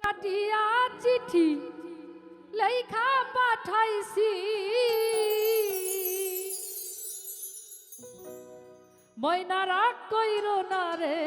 কাটিয়া চিঠি লেখা পাঠাইছি। ময়না রাগ কইর না রে।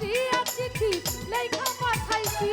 দিয়া চিঠি লেখা পাঠাইছি।